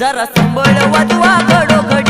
जरा संबळ वाजवा घडोघडी.